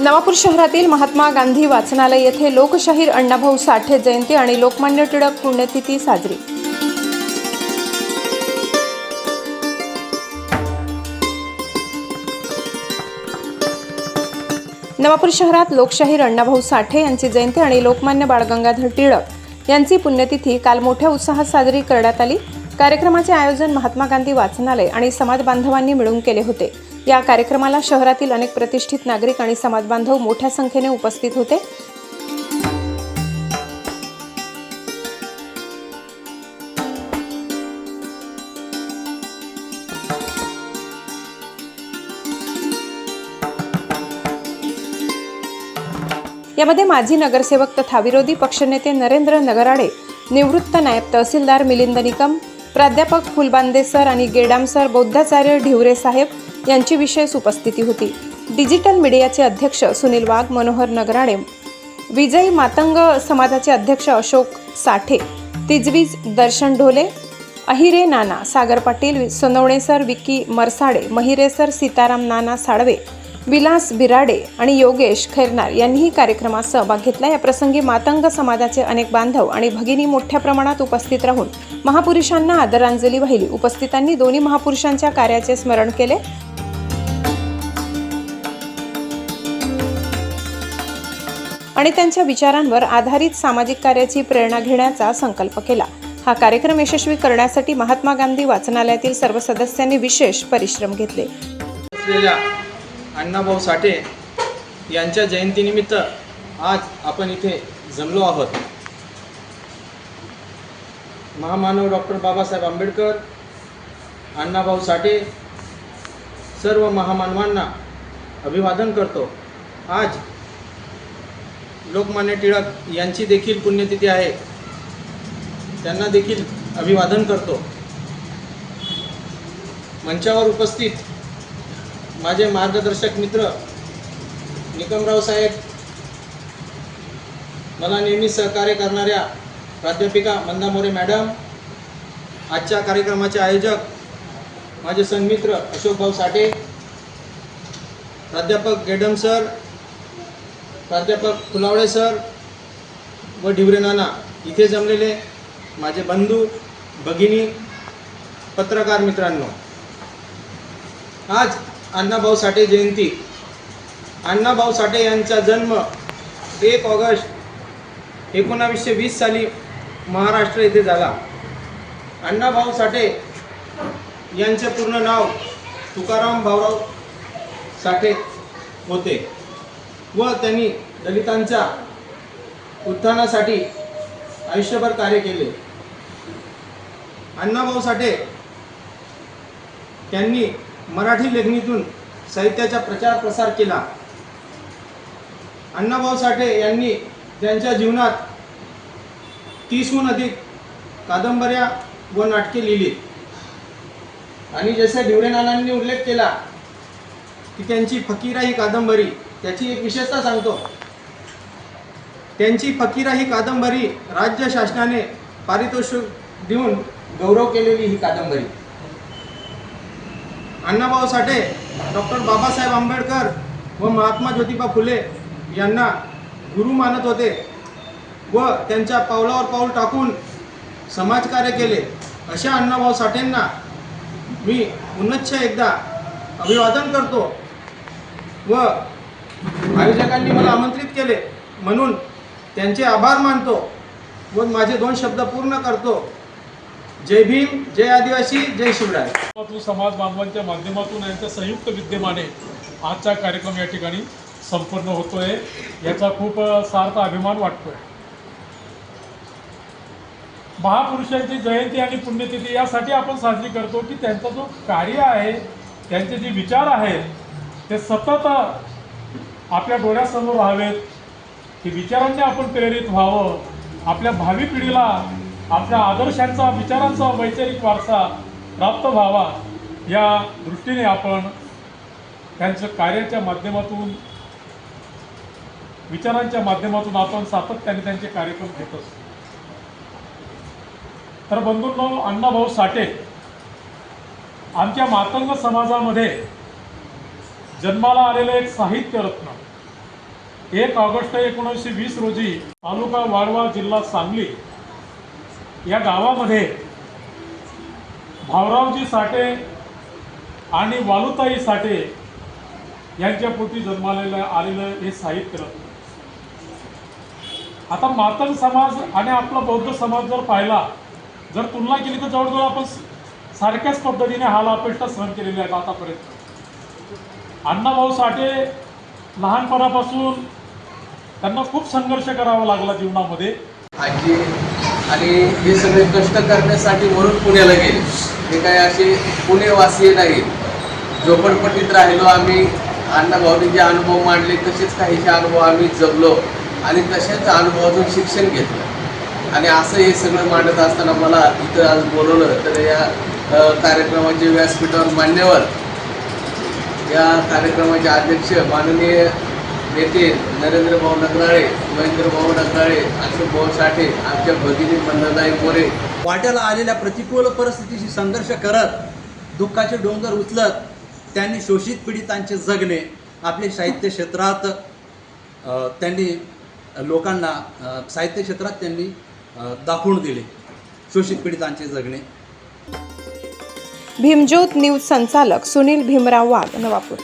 नवापूर शहरातील महात्मा गांधी वाचनालय येथे लोकशाहीर अण्णाभाऊ साठे जयंती आणि लोकमान्य टिळक पुण्यतिथी साजरी. नवापूर शहरात लोकशाहीर अण्णाभाऊ साठे यांची जयंती आणि लोकमान्य बाळगंगाधर टिळक यांची पुण्यतिथी काल मोठ्या उत्साहात साजरी करण्यात आली. कार्यक्रमाचे आयोजन महात्मा गांधी वाचनालय आणि समाज बांधवांनी मिळून केले होते. या कार्यक्रमाला शहरातील अनेक प्रतिष्ठित नागरिक आणि समाज बांधव मोठ्या संख्येने उपस्थित होते. यामध्ये माजी नगरसेवक तथा विरोधी पक्षनेते नरेंद्र नगराडे निवृत्त नायब तहसीलदार मिलिंद निकम प्राध्यापक फुलबांदे सर आणि गेडाम सर बौद्धाचार्य ढिवरे साहेब यांची विशेष उपस्थिती होती. डिजिटल मीडियाचे अध्यक्ष सुनील वाघ मनोहर नगराणे विजयी मातंग समाजाचे अध्यक्ष अशोक साठे तिजवीज दर्शन ढोले अहिरे नाना सागर पाटील सोनवणे सर विक्की मरसाडे महिरे सर सीताराम नाना साळवे विलास बिराडे आणि योगेश खैरनार यांनीही कार्यक्रमात सहभाग घेतला. या प्रसंगी मातंग समाजाचे अनेक बांधव आणि भगिनी मोठ्या प्रमाणात उपस्थित राहून महापुरुषांना आदरांजली वाहिली. उपस्थितांनी दोन्ही महापुरुषांच्या कार्याचे स्मरण केले. आणि त्यांच्या विचारांवर आधारित सामाजिक कार्याची प्रेरणा घेण्याचा संकल्प केला. हा कार्यक्रम यशस्वी करण्यासाठी महात्मा गांधी वाचनालयातील सर्व सदस्यांनी विशेष परिश्रम घेतले. असलेल्या अण्णाभाऊ साठे यांच्या जयंतीनिमित्त आज आपण इथे जमलो आहोत. महामानव डॉक्टर बाबासाहेब आंबेडकर अण्णाभाऊ साठे सर्व महामानवांना अभिवादन करतो. आज लोकमान्य टिळक यांची देखील पुण्यतिथी आहे. त्यांना देखील अभिवादन करतो. मंचावर उपस्थित माझे मार्गदर्शक मित्र निकमराव साहेब मला नेहमी सहकार्य करणाऱ्या प्राध्यापिका मंदा मोरे मॅडम आजच्या कार्यक्रमाचे आयोजक माझे सन्मित्र अशोकभाऊ साठे प्राध्यापक गेडम सर प्राध्यापक फुलावळे सर व ढिवरे नाना इथे जमलेले माझे बंधू भगिनी पत्रकार मित्रांनो. आज अण्णाभाऊ साठे जयंती. अण्णाभाऊ साठे यांचा जन्म एक ऑगस्ट एकोणावीसशे वीस साली महाराष्ट्र येथे झाला. अण्णाभाऊ साठे यांचे पूर्ण नाव तुकाराम भाऊराव साठे होते. व त्यांनी दलितांच्या उत्थानासाठी आयुष्यभर कार्य केले. अण्णाभाऊ साठे त्यांनी मराठी लेखणीतून साहित्याचा प्रचार प्रसार केला. अण्णाभाऊ साठे यांनी त्यांच्या जीवनात तीसहून अधिक कादंबऱ्या व नाटके लिहिली. आणि जसे ढिवरे नानांनी उल्लेख केला की त्यांची फकीरा ही कादंबरी त्याची एक विशेषता सांगतो. त्यांची फकीरा ही कादंबरी राज्य शासनाने पारितोषिक देऊन गौरव केलेली ही कादंबरी. अण्णाभाऊ साठे डॉक्टर बाबासाहेब आंबेडकर व महात्मा ज्योतिबा फुले यांना गुरु मानत होते व त्यांच्या पावलावर पाऊल टाकून समाजकार्य केले. अशा अण्णाभाऊ साठेंना मी पुनच्छ एकदा अभिवादन करतो व आयोजकांनी मला आमंत्रित केले. म्हणून त्यांचे आभार मानतो व माझे दोन शब्द पूर्ण करतो. जय भीम जय आदिवासी जय शिवराय. समाज बांधवांच्या माध्यमातून यांच्या संयुक्त विद्यमाने आजचा कार्यक्रम या ठिकाणी संपन्न होतोय. याचा खूप सार्थ अभिमान वाटतोय. महापुरुषांची जयंती आणि पुण्यतिथी यासाठी आपण साजरी करतो की त्यांचा जो कार्य आहे त्यांचे जे विचार आहेत ते सतत आपल्या डोळ्यासमोर राहावेत की विचारांनी आपण प्रेरित व्हावं. आपल्या भावी पिढीला आपल्या आदर्शांचा विचारांचा वैचारिक वारसा प्राप्त व्हावा. या दृष्टीने आपण त्यांचं कार्याच्या माध्यमातून विचारांच्या माध्यमातून आपण सातत्याने त्यांचे कार्यक्रम घेत असतो तर बंधूंनो अण्णाभाऊ साठे आमच्या मातंग समाजामध्ये जन्माला आलेलं एक साहित्य रत्न एक ऑगस्ट एकोणीसशे वीस रोजी तालुका वाळवा जिल्हा सांगली या गावामध्ये भाऊरावजी साठे आणि वालुताई साठे यांच्या पोटी जन्मालेलं आलेलं हे साहित्य. आता मातंग समाज आणि आपला बौद्ध समाज जर पाहिला जर तुलना केली तर जवळजवळ आपण सारख्याच पद्धतीने हाल लापेष्टा सहन केलेल्या आहेत आतापर्यंत. अण्णाभाऊ साठे लहानपणापासून त्यांना खूप संघर्ष करावा लागला जीवनामध्ये. आजी आणि हे सगळे कष्ट करण्यासाठी म्हणून पुण्याला गेले. हे काय असे पुणेवासीय नाही. झोपडपट्टीत राहिलो आम्ही अण्णाभाऊनी जे अनुभव मांडले तसेच काहीचे अनुभव आम्ही जगलो आणि तशाच अनुभवातून शिक्षण घेतलं. आणि असं हे सगळं मांडत असताना मला इथं आज बोलवलं तर या कार्यक्रमाचे व्यासपीठावर मान्यवर या कार्यक्रमाचे अध्यक्ष माननीय नेते नरेंद्र भाऊ नगराळे महेंद्र भाऊ नगराळे अशोक भाऊ साठे आमच्या भगिनी मंदाताई मोरे वाट्याला आलेल्या प्रतिकूल परिस्थितीशी संघर्ष करत दुःखाचे डोंगर उचलत त्यांनी शोषित पीडितांचे जगणे आपले साहित्य क्षेत्रात त्यांनी लोकांना साहित्य क्षेत्रात त्यांनी दाखवून दिले शोषित पीडितांचे जगणे. भीमज्योत न्यूज संचालक सुनील भीमराव वाघ नवापूर.